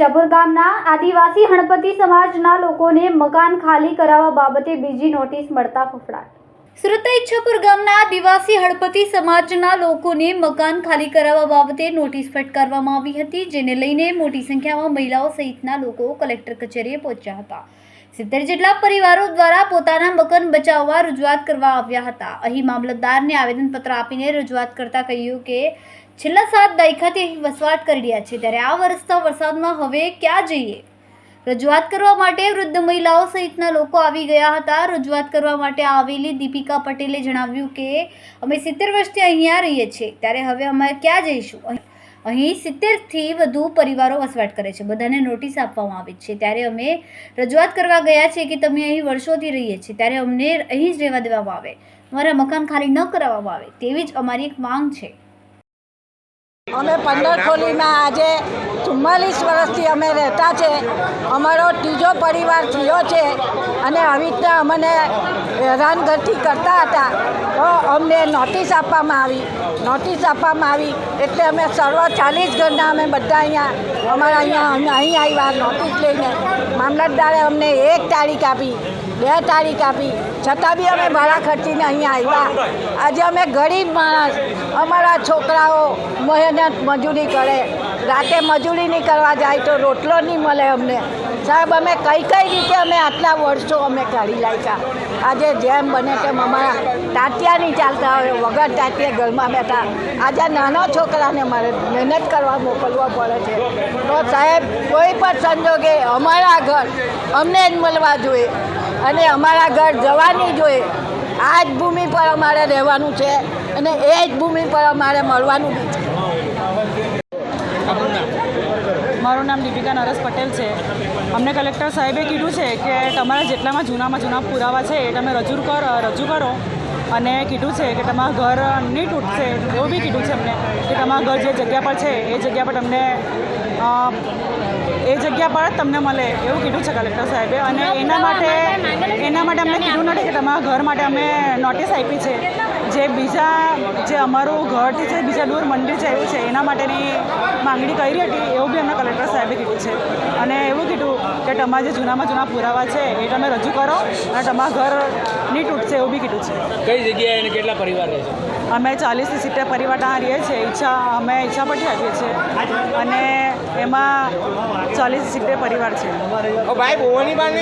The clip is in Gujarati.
ઈચ્છાપુર ગામના આદિવાસી હણપતિ સમાજના લોકોને મકાન ખાલી કરાવવા બાબતે બીજી નોટિસ મળતા ફફડાટ. સુરતના ઈચ્છાપુર ગામના આદિવાસી હળપતિ સમાજના લોકોને મકાન ખાલી કરાવવા બાબતે નોટિસ ફટકારવામાં આવી હતી, જેને લઈને મોટી સંખ્યામાં મહિલાઓ સહિતના લોકો કલેક્ટર કચેરીએ પહોંચ્યા હતા. સિત્તેર જેટલા પરિવારો દ્વારા પોતાના મકાન બચાવવા રજૂઆત કરવા આવ્યા હતા. અહીં મામલતદારને આવેદનપત્ર આપીને રજૂઆત કરતા કહ્યું કે, છેલ્લા સાત દાયકાથી અહીં વસવાટ કરી રહ્યા છે. ત્યારે આ વરસતા વરસાદમાં હવે ક્યાં જઈએ? રજૂઆત કરવા માટે વૃદ્ધ મહિલાઓ સહિતના લોકો આવી ગયા હતા. રજૂઆત કરવા માટે આવેલી દીપિકા પટેલે જણાવ્યું કે, અમે સિત્તેર વર્ષથી અહીંયા રહીએ છીએ. ત્યારે હવે અમે ક્યાં જઈશું? અહીં- સિત્તેરથી વધુ પરિવારો વસવાટ કરે છે. બધાને નોટિસ આપવામાં આવી છે. ત્યારે અમે રજૂઆત કરવા ગયા છીએ કે તમે અહીં વર્ષોથી રહીએ છીએ. ત્યારે અમને અહીં જ રહેવા દેવામાં આવે. અમારા મકાન ખાલી ન કરાવવામાં આવે. તેવી જ અમારી એક માંગ છે. અમે પંદર ખોલીમાં આજે ચુમ્માલીસ વર્ષથી અમે રહેતા છે. અમારો ત્રીજો પરિવાર થયો છે અને આવી રીતના અમને હેરાનગતિ કરતા હતા. તો અમને નોટિસ આપવામાં આવી. નોટિસ આપવામાં આવી એટલે અમે સર્વ ચાલીસ ઘરના અમે બધા અહીંયા અમારા અહીંયા અમે, અહીં આવ્યા નોટિસ લઈને. મામલતદારે અમને એક તારીખ આપી, બે તારીખ આપી. છતાં બી અમે ભાડા ખર્ચીને અહીંયા આવ્યા. આજે અમે ગરીબ માણસ. અમારા છોકરાઓ મહેનત મજૂરી કરે. રાતે મજૂરી નહીં કરવા જાય તો રોટલો નહીં મળે અમને. સાહેબ, અમે કઈ કઈ રીતે અમે આટલા વર્ષો અમે કાઢી લાગ્યા. આજે જેમ બને તેમ અમારા તાંતિયા નહીં ચાલતા હોય, વગર તાંતિયા ઘરમાં બેઠા. આજે નાના છોકરાને મારે મહેનત કરવા મોકલવા પડે છે. તો સાહેબ, કોઈ પણ સંજોગે અમારા ઘર અમને જ મળવા જોઈએ અને અમારા ઘર જવાની જોઈએ. આ જ ભૂમિ પર અમારે રહેવાનું છે અને એ જ ભૂમિ પર અમારે મળવાનું બી છે. મારું નામ દીપિકા નરસ પટેલ છે. અમને કલેક્ટર સાહેબે કીધું છે કે તમારા જેટલામાં જૂનામાં જૂના પુરાવા છે એ તમે રજૂ કરો રજૂ કરો. અને કીધું છે કે તમારા ઘર નહીં તૂટશે, એવું બી કીધું છે અમને કે તમારા ઘર જે જગ્યા પર છે, એ જગ્યા પર તમને એ જગ્યા પર જ તમને મળે એવું કીધું છે કલેક્ટર સાહેબે. અને એના માટે એના માટે અમને કીધું નથી કે તમારા ઘર માટે અમે નોટિસ આપી છે. જે બીજા જે અમારું ઘરથી છે બીજા દૂર મંદિર છે એવું છે એના માટેની માંગણી કરી હતી એવું બી અમને કલેક્ટર સાહેબે કીધું છે. અને એવું કીધું કે તમારા જે જૂનામાં જૂના પુરાવા છે એ તમે રજૂ કરો અને તમારા ઘર નહીં તૂટશે એવું બી કીધું છે. કઈ જગ્યાએ અને કેટલા પરિવાર રહે છે? અમે ચાલીસથી સિત્તેર પરિવાર ત્યાં રહીએ છીએ. ઈચ્છા અમે ઈચ્છા પરથી આવીએ છીએ. અને એમાં ચાલીસ સિત્તેર પરિવાર છે. ભાઈ